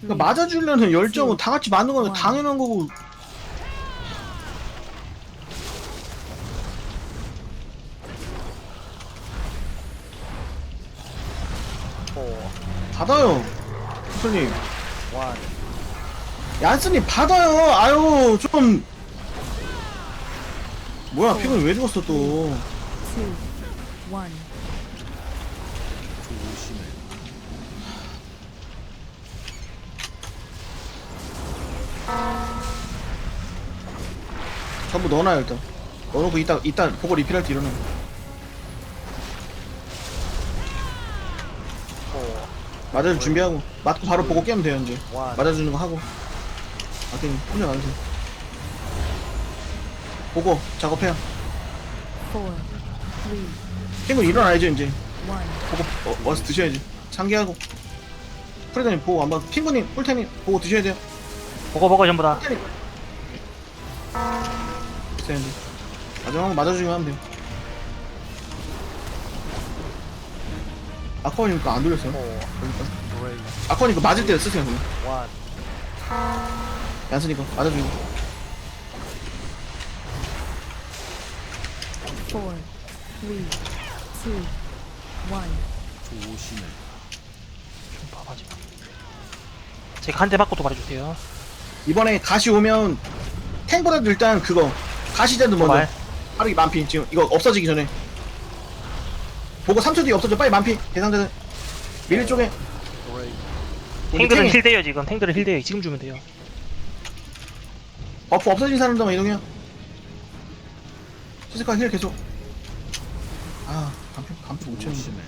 그러니까 맞아주려는 열정은 다 같이 맞는 건 당연한 거고 받아요 손님 one. 얀스님 받아요 아유 좀 뭐야 픽은 왜 죽었어 또 two, one. 전부 넣어놔요 일단 넣어놓고 이따 이따 보고 리필할 때 일어나 맞아줄 준비하고 맞고 바로 보고 깨면 돼요 이제. 맞아주는 거 하고. 아팀 혼자 가세요. 보고 작업해요. 핑은 일어나야죠 이제. 보고 어, 와서 드셔야지. 상기하고. 프레드님 보고 한번 핑구님 꿀템님 보고 드셔야 돼요. 보고 보고 전부 다. 꿀템님 이제 마지막 맞아주기만 하면 돼요 아쿠아니까 안 돌렸어요? four, 그러니까. three, 아쿠아니까 맞을 때 쓰세요 그냥 one. 얀스니까 맞아주고 Four, three, two, one. 좀 봐봐지 제가 한 대 맞고 도발해주세요. 이번에 가시 오면 탱보다도 일단 그거 가시자도 먼저. 도발 빠르게 만피 지금 이거 없어지기 전에. 보고 3초 뒤에 없어져 빨리 만피. 대상자들 미리 쪽에. 우리 탱들은 탱이. 힐돼요 지금. 탱들은 힐돼요. 지금 주면 돼요. 버프 없어진 사람들만 이동해요. 시스카 힐 계속. 아 간피 간피 못 채우는데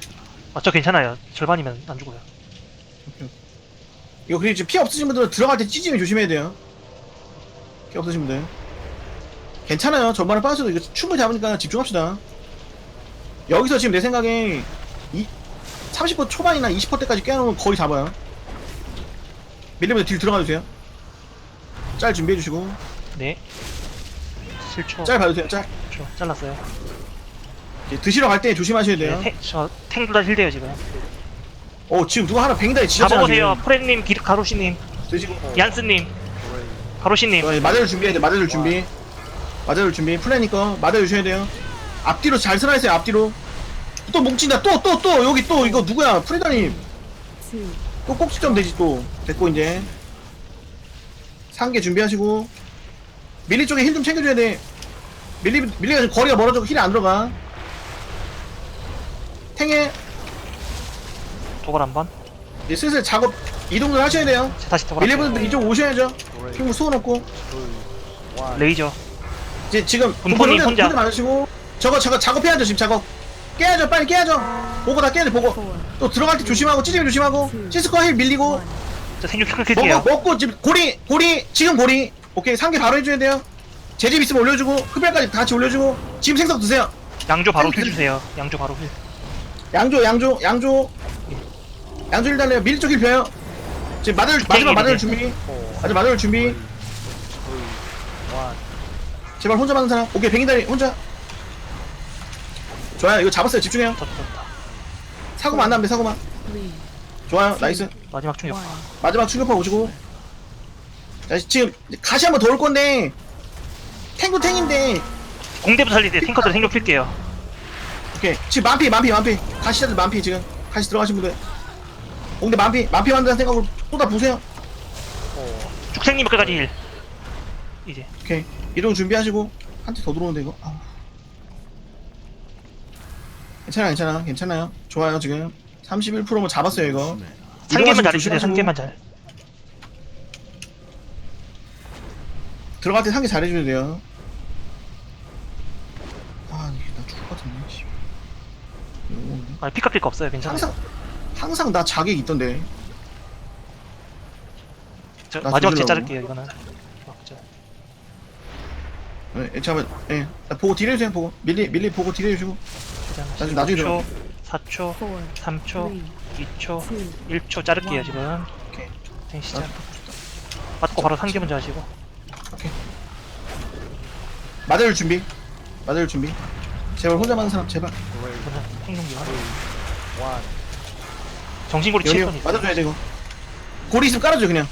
아저 괜찮아요. 절반이면 안 죽어요. 이거 그리고 지금 피 없으신 분들은 들어갈 때 찌짐이 조심해야 돼요. 피 없으신 분들 괜찮아요. 전반에 빠져도 이거 충분히 잡으니까 집중합시다. 여기서 지금 내 생각에 이 30% 초반이나 20% 때까지 깨놓으면 거의 잡아요. 밀리면 딜 들어가주세요. 짤 준비해주시고. 네. 7초. 짤 봐주세요 짤. 초. 잘랐어요. 이제 드시러 갈 때 조심하셔야 돼요. 네, 탱, 저 탱들 다 힐돼요 지금. 어 지금 누가 하나 뱅다에 지었잖아 가보세요. 지금 기- 가로시님. 드시고. 얀스님. 가로시님. 어, 맞아줄 준비해야 돼 맞아줄 준비 맞아줄 준비. 플래니까 맞아주셔야 돼요. 앞뒤로 잘 슬라이스해 앞뒤로. 또 뭉친다. 또 또 또. 여기 또 이거 누구야? 프리다님. 또 꼭지점 되지 또. 됐고 이제. 상계 준비하시고. 밀리 쪽에 힐 좀 챙겨줘야 돼. 밀리 밀리가 지금 거리가 멀어져서 힐이 안 들어가. 탱에 도발 한번? 이제 슬슬 작업 이동을 하셔야 돼요. 다시 도발 밀리분들 이쪽 오셔야죠. two, one. 레이저 이제 지금 분포님 혼자. 혼자. 많으시고. 저거 저거 작업해야죠 지금 작업. 깨야죠 빨리 깨야죠. 보고 다 깨야죠 보고. 또 들어갈 때 조심하고 찌짐 조심하고 시스코 힐 밀리고. 저 생육 킬킬 먹어 게요 먹고 지금 고리 고리 지금 고리. 오케이 상계 바로 해줘야 돼요. 제집 있으면 올려주고 흡혈까지 다 같이 올려주고 지금 생석 드세요. 양조 바로 탱- 힐 주세요. 양조 바로 힐. 양조 양조 양조. 양조 일 달래요. 밀쪽힐 펴요. 지금 마들 마지막 마들 준비. 마지막 마들 준비. 제발 혼자 받는 사람? 오케이 백인다리 혼자. 좋아요 이거 잡았어요 집중해요. 더, 더, 더. 사고만 안 나면 돼 사고만. Three, 좋아요 나이스. 마지막 충격. 마지막 충격파 오시고. 자 지금 가시 한번 더 올 건데. 탱구 탱인데. 공대부 살릴 때 탱커들 생육 킬게요. 오케이. 지금 만피 만피 만피. 가시자들 만피 지금. 가시 들어가신 분들. 공대 만피 만피 만드는 생각으로 쏟아 부세요. 죽생님 끝까지 힐 이제. 오케이 이동 준비하시고 한 대 더 들어오는데 이거 아우. 괜찮아 괜찮아 괜찮아요 좋아요 지금 31%면 잡았어요 이거 상계만 이동하시고 잘해주세요 조심하시고. 상계만 잘 들어갈 때 상계 잘해줘야 돼요 아 이게 나 죽을 것 같은데 씨. 이거 뭔데? 아 피카 필거 없어요 괜찮아요 항상 항상 나 자객 있던데 저 나 마지막 제 조질라고. 자를게요 이거는 예, 잠깐만 예. 나 보고 딜해주세요 보고. 밀리 밀리 보고 딜해주시고. 최대한 나중에- 나중에 5초 4초 Four, 3초 three, 2초 two, 1초 자를게요 지금. 오케이. 탱나 시작 맞고 바로 상계 먼저 하시고. 오케이. 맞아줄 준비. 맞아줄 준비. 제발 혼자 맞는 사람 제발. 이거는 행동기 하나 one. 정신고리 여기요. 7분 맞아줘야 돼 이거. 고리 있으면 깔아줘 그냥.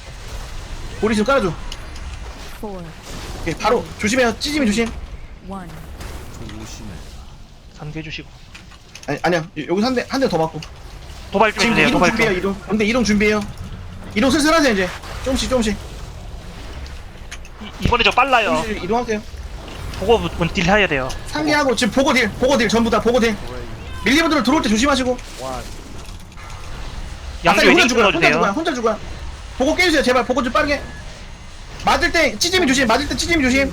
고리 있으면 깔아줘 오케이 바로 조심해요 찌짐이 조심 one. 상대 해 주시고. 아니 아니야 여기서 한대 한 대 더 맞고 도발 좀 지금 해주세요. 이동 도발 준비해요 좀. 이동 근데 이동 준비해요 이동 슬슬 하세요 이제 조금씩 조금씩 이- 이번에 저 빨라요. 조금씩 이동하세요 보고 먼저 딜 해야 돼요. 상기하고 지금 보고 딜 보고 딜 전부 다 보고 딜. 밀리분들 들어올 때 조심하시고 아싸리 혼자 웨딩 죽어요 혼자 죽어요. 혼자 죽어요 보고 깨주세요 제발 보고 좀 빠르게 맞을 때 찌짐이 조심 맞을 때 찌짐이 조심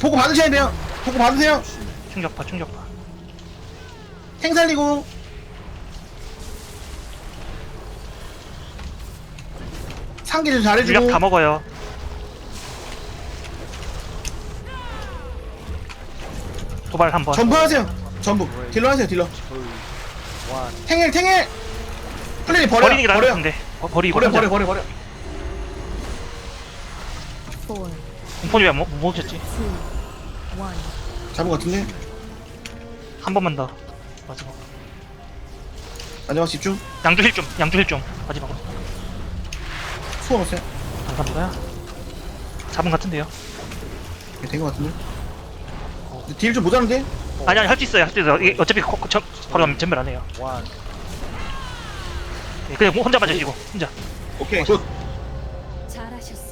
보고 받으셔야 돼요 보고 받으세요 충격파, 충격파. 탱 살리고 상기 좀 잘해주고 다 먹어요. 도발 한 번. 전부하세요 전부 딜러 하세요 딜러. 탱일 탱일 플레이 버려 버리는 게 나을 것 버려 같은데. 버- 버리고. 버려. 버려 버려 버려 four, 공포님 왜못 먹으셨지? two, one. 잡은 것 같은데 한 번만 더. 마지막. 마지막 집중 양주 힐 좀. 양주 힐 좀. 마지막으로. 수원 없어요 감사합니다. 잡은 것 같은데요. 된것 같은데 딜 좀 모자란데 아니 아니 할 수 있어요. 할 수 있어요. 이게 어차피 거, 거, 저, 바로 가면 전멸 안 해요. One. 예, 그냥 혼자 맞으시고 혼자. 오케이 굿 잘하셨어요.